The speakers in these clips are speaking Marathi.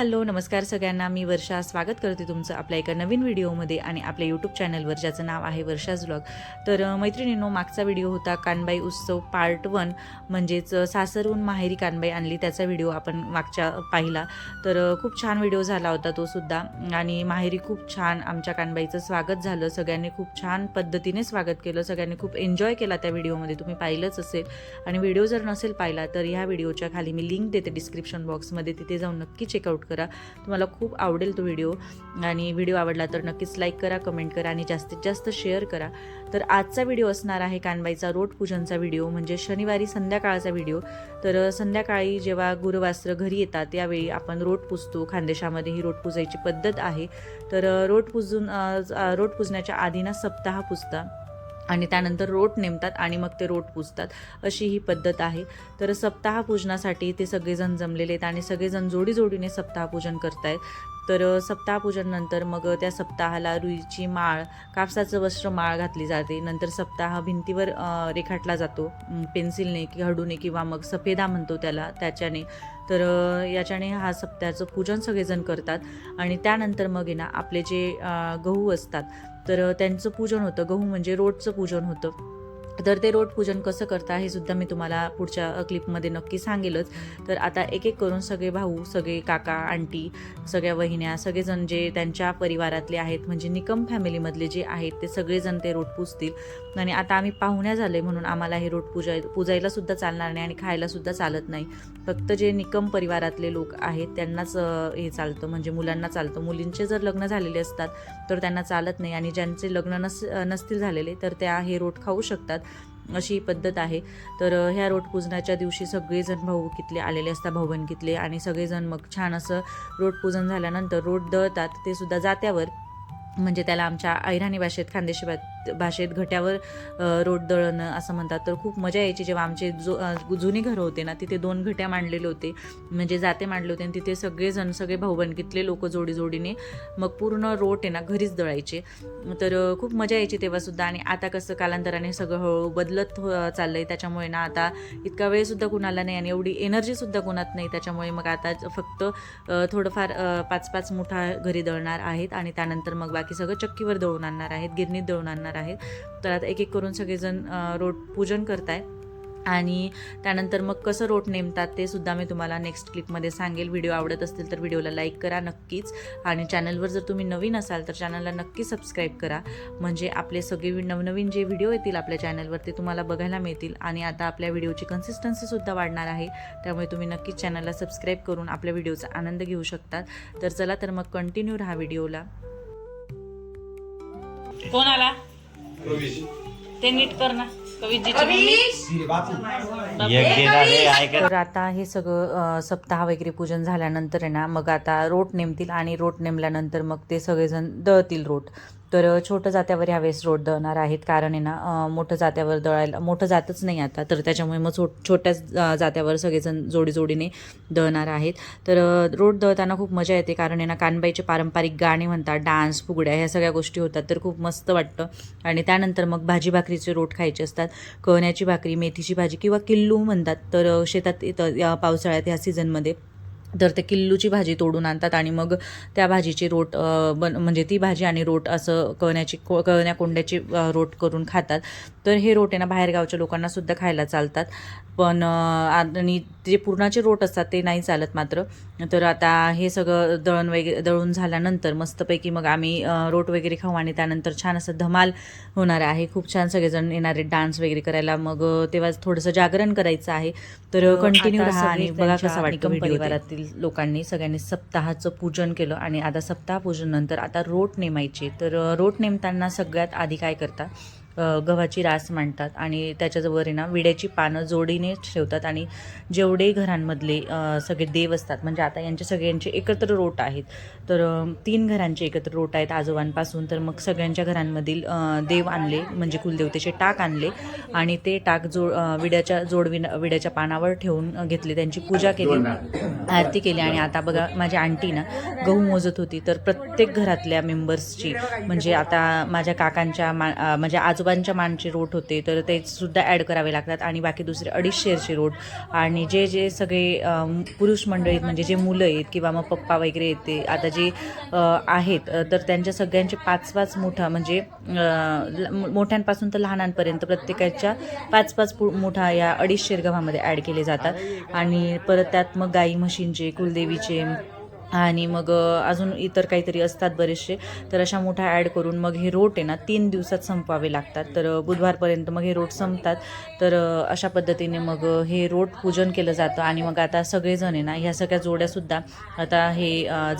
हॅलो नमस्कार सगळ्यांना. मी वर्षा. स्वागत करते तुमचं आपल्या एका नवीन व्हिडिओमध्ये आणि आपल्या यूट्यूब चॅनलवर ज्याचं नाव आहे वर्षाज ब्लॉग तर मैत्रिणींनो मागचा व्हिडिओ होता कानबाई उत्सव पार्ट वन म्हणजेच सासरहून माहेरी कानबाई आणली. त्याचा व्हिडिओ आपण मागच्या पाहिला. तर खूप छान व्हिडिओ झाला होता तो सुद्धा. आणि माहेरी खूप छान आमच्या कानबाईचं स्वागत झालं. सगळ्यांनी खूप छान पद्धतीने स्वागत केलं. सगळ्यांनी खूप एन्जॉय केला त्या व्हिडिओमध्ये. तुम्ही पाहिलंच असेल. आणि व्हिडिओ जर नसेल पाहिला तर ह्या व्हिडिओच्या खाली मी लिंक देते डिस्क्रिप्शन बॉक्समध्ये तिथे जाऊन नक्की चेकआउट करा. तुम्हाला खूप आवडेल तो व्हिडिओ. आणि व्हिडिओ आवडला तर नक्कीच लाईक करा कमेंट करा आणि जास्तीत जास्त शेअर करा. तर आजचा व्हिडिओ असणार आहे कानबाईचा रोट पूजनचा व्हिडिओ म्हणजे शनिवारी संध्याकाळचा व्हिडिओ. तर संध्याकाळी जेव्हा गुरुवास्त्र घरी येतात त्यावेळी आपण रोट पुजतो. खानदेशामध्ये ही रोट पुजायची पद्धत आहे. तर रोट पुजून रोट पुजण्याच्या आधी ना सप्ताह पुजता. आणि त्यानंतर रोट नेमतात आणि मग ते रोट पुजतात. अशी ही पद्धत आहे. तर सप्ताह पूजनासाठी ते सगळेजण जमलेले आहेत आणि सगळेजण जोडी जोडीने सप्ताहपूजन करतायत. तर सप्ताहपूजननंतर मग त्या सप्ताहाला रुईची माळ कापसाचं वस्त्र माळ घातली जाते. नंतर सप्ताह भिंतीवर रेखाटला जातो. पेन्सिलने की हडूने किंवा मग सफेदा म्हणतो त्याला त्याच्याने. तर याच्याने हा सप्ताहाचं पूजन सगळेजण करतात. आणि त्यानंतर मग आहे ना आपले जे गहू असतात तर त्यांचं पूजन होतं. गहू म्हणजे रोटचं पूजन होतं. तर ते रोट पूजन कसं करता हे सुद्धा मी तुम्हाला पुढच्या क्लिपमध्ये नक्की सांगेलच तर आता एक एक करून सगळे भाऊ सगळे काका आंटी सगळ्या वहिन्या सगळेजण जे त्यांच्या परिवारातले आहेत म्हणजे निकम फॅमिलीमधले जे आहेत ते सगळेजण ते रोट पूजतील आणि आता आम्ही पाहुण्या झाले म्हणून आम्हाला हे रोट पूजाय पूजायला सुद्धा चालणार नाही आणि खायला सुद्धा चालत नाही फक्त जे निकम परिवारातले लोक आहेत त्यांनाच हे चालतं म्हणजे मुलांना चालतं मुलींचे जर लग्न झालेले असतात तर त्यांना चालत नाही आणि ज्यांचे लग्न नस नसतील झालेले तर त्या हे रोट खाऊ शकतात अशी पद्धत आहे. तर ह्या रोटपूजनाच्या दिवशी सगळेजण भाऊकीतले आलेले असतात भाऊबंदकीतले आणि सगळेजण मग छान असं रोटपूजन झाल्यानंतर रोट दळतात. ते सुद्धा जात्यावर. म्हणजे त्याला आमच्या ऐराणी भाषेत खानदेशी भाषेत घट्यावर रोट दळणं असं म्हणतात. तर खूप मजा यायची जेव्हा आमचे जो जुने जुनी घरं होते ना तिथे दोन घट्या मांडलेले होते. म्हणजे जाते मांडले होते आणि तिथे सगळेजण सगळे भाऊबंडकीतले लोक जोडी जोडीने मग पूर्ण रोट आहे ना घरीच दळायचे. तर खूप मजा यायची तेव्हासुद्धा आणि आता कसं कालांतराने सगळं हळूहळू बदलत हो- आहे त्याच्यामुळे ना आता इतका वेळसुद्धा कुणाला नाही आणि एवढी एनर्जीसुद्धा कुणात नाही. त्याच्यामुळे मग आता फक्त थोडंफार पाच पाच मोठा घरी दळणार आहेत आणि त्यानंतर मग बाकी सगळं चक्कीवर दळून आणणार आहेत गिरणीत दळून आणणार आहेत. तर आता एक एक करून सगळेजण रोट पूजन करताय आणि त्यानंतर मग कसं रोट नेमतात ते सुद्धा मी तुम्हाला नेक्स्ट क्लिपमध्ये सांगेल. व्हिडिओ आवडत असतील तर व्हिडिओला लाईक करा नक्कीच. आणि चॅनलवर जर तुम्ही नवीन असाल तर चॅनलला नक्की सबस्क्राईब करा. म्हणजे आपले सगळे नवनवीन जे व्हिडिओ येतील आपल्या चॅनलवर ते तुम्हाला बघायला मिळतील. आणि आता आपल्या व्हिडिओची कन्सिस्टन्सीसुद्धा वाढणार आहे. त्यामुळे तुम्ही नक्कीच चॅनलला सबस्क्राईब करून आपल्या व्हिडिओचा आनंद घेऊ शकतात. तर चला तर मग कंटिन्यू राहा व्हिडिओला कोण आला? ते नीट कर ना. तर आता हे सगळं सप्ताह वगैरे पूजन झाल्यानंतर आहे ना मग आता रोट नेमतील आणि रोट नेमल्यानंतर मग ते सगळेजण दळतील रोट. तर छोटं जात्यावर ह्यावेळेस रोड दळणार आहेत. कारण आहे ना मोठं जात्यावर दळायला मोठं जातच नाही आता. तर त्याच्यामुळे मग छो छोट्या जात्यावर सगळेजण जोडी जोडीने दळणार आहेत. तर रोड दळताना खूप मजा येते. कारण आहे ना कानबाईचे पारंपरिक गाणे म्हणतात डान्स फुगड्या ह्या सगळ्या गोष्टी होतात. तर खूप मस्त वाटतं. आणि त्यानंतर मग भाजी भाकरीचे रोट खायचे असतात. कळण्याची भाकरी मेथीची भाजी किंवा किल्लू म्हणतात. तर शेतात येतं या पावसाळ्यात ह्या सीझनमध्ये तर ते किल्लूची भाजी तोडून आणतात आणि मग त्या भाजीची रोट बन म्हणजे ती भाजी आणि रोट असं कळण्याची को कळण्या कोंड्याची रोट करून खातात. तर हे रोट आहे ना बाहेरगावच्या लोकांना सुद्धा खायला चालतात. पण आणि जे पुरणाचे रोट असतात ते नाही चालत मात्र. तर आता हे सगळं दळण वगैरे दळून झाल्यानंतर मस्तपैकी मग आम्ही रोट वगैरे खाऊ आणि त्यानंतर छान असं धमाल होणार आहे. खूप छान सगळेजण येणार आहेत डान्स वगैरे करायला. मग तेव्हा थोडंसं जागरण करायचं आहे. तर कंटिन्यू राहा आणि बघा कसं वाटतं परिवारातील लोकांनी सगळ्यांनी सप्ताहाचं पूजन केलं आणि आता सप्ताह पूजन नंतर आता रोट नेमायचे तर रोट नेमताना सगळ्यात आधी काय करतात गव्हाची रास मांडतात आणि त्याच्याजवळ ना विड्याची पानं जोडीने ठेवतात आणि जेवढे घरांमधले सगळे देव असतात म्हणजे आता यांचे सगळ्यांचे एकत्र रोट आहेत तर तीन घरांचे एकत्र रोट आहेत आजोबांपासून तर मग सगळ्यांच्या घरांमधील देव आणले म्हणजे कुलदेवतेचे टाक आणले आणि ते टाक जो विड्याच्या जोडवी विड्याच्या पानावर ठेवून घेतले त्यांची पूजा केली आरती. केली आणि आता बघा माझी आंटी ना गहू मोजत होती तर प्रत्येक घरातल्या मेंबर्सची म्हणजे आता माझ्या काकांच्या मा म्हणजे आजोबा आजोबांच्या मानचे रोट होते तर ते सुद्धा ॲड करावे लागतात. आणि बाकी दुसरे अडीचशेरचे रोट. आणि जे जे सगळे पुरुष मंडळी म्हणजे जे मुलं आहेत किंवा मग पप्पा वगैरे येते आता जे आहेत तर त्यांच्या सगळ्यांचे पाच पाच मोठा म्हणजे मोठ्यांपासून तर लहानांपर्यंत प्रत्येकाच्या पाच पाच पु- मोठा या अडीचशेर गव्हामध्ये ॲड केले जातात. आणि परत त्यात मग गाई म्हशींचे कुलदेवीचे आणि मग अजून इतर काहीतरी असतात बरेचसे. तर अशा मोठ्या ॲड करून मग हे रोट आहे ना तीन दिवसात संपवावे लागतात. तर बुधवारपर्यंत मग हे रोट संपतात. तर अशा पद्धतीने मग हे रोट पूजन केलं जातं. आणि मग आता सगळेजण आहे ना ह्या सगळ्या जोड्यासुद्धा आता हे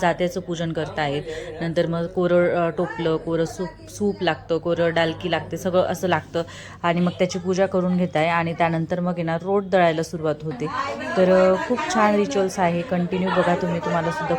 जात्याचं पूजन करतायत. नंतर मग कोरं टोपलं कोरं सूप सूप लागतं कोरं डालकी लागते सगळं असं लागतं. आणि मग त्याची पूजा करून घेत आहे आणि त्यानंतर मग येणार ना रोट दळायला सुरुवात होते. तर खूप छान रिच्युअल्स आहे. कंटिन्यू बघा तुम्ही. तुम्हाला सुद्धा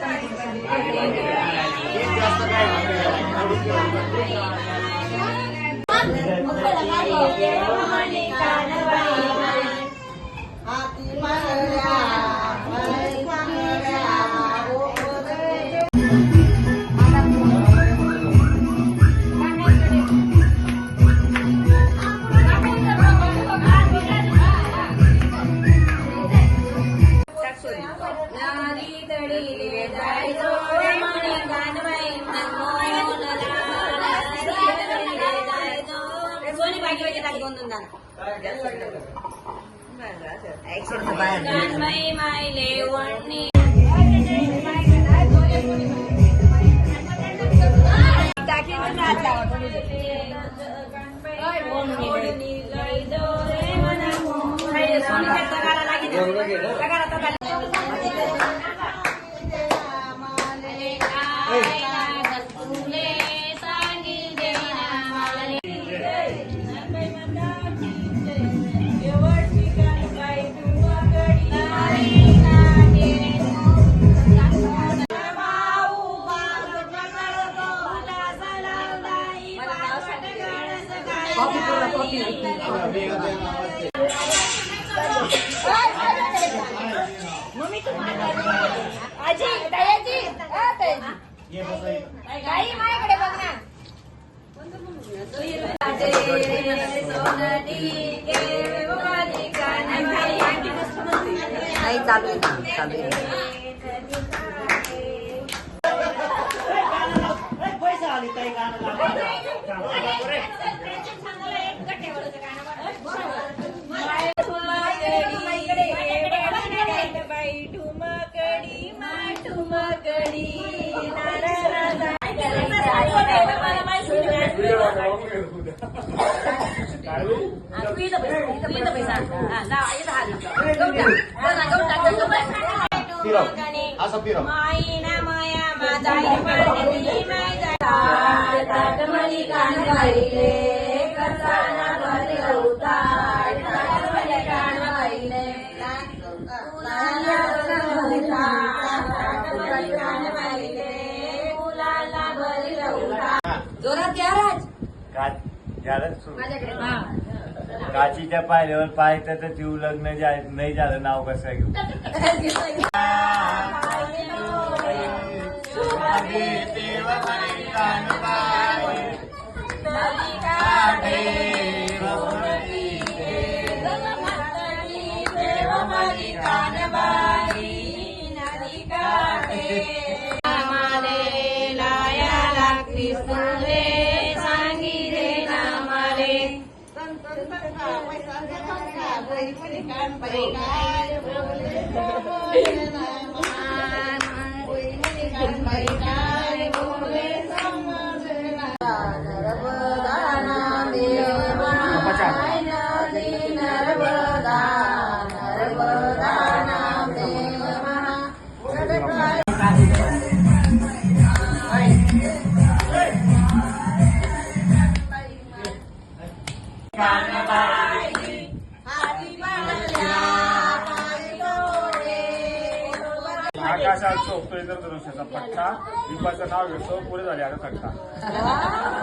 Thank you. दादा आहे म्हणून सगळं बरोबर आहे तुमचं. जय आजी काही माझ्याकडे बघ ना. नाही चालू आहे ना चालू आहे. మా ఆయన మాయా మాతాయి పాడిని మాయా తాటమణి కానవైలే కసాన బలి అవుతా తాటమణి కానవైలే నాన్న झालं सुरू. काचीच्या पायऱ्यावर पाय तर जीव लग्न नाही झालं नाव कसं घेऊ? Balikan, balikan, boleh sama. Kuih balikan, balikan, boleh sama. नाव पुढे झाले आता थट्टा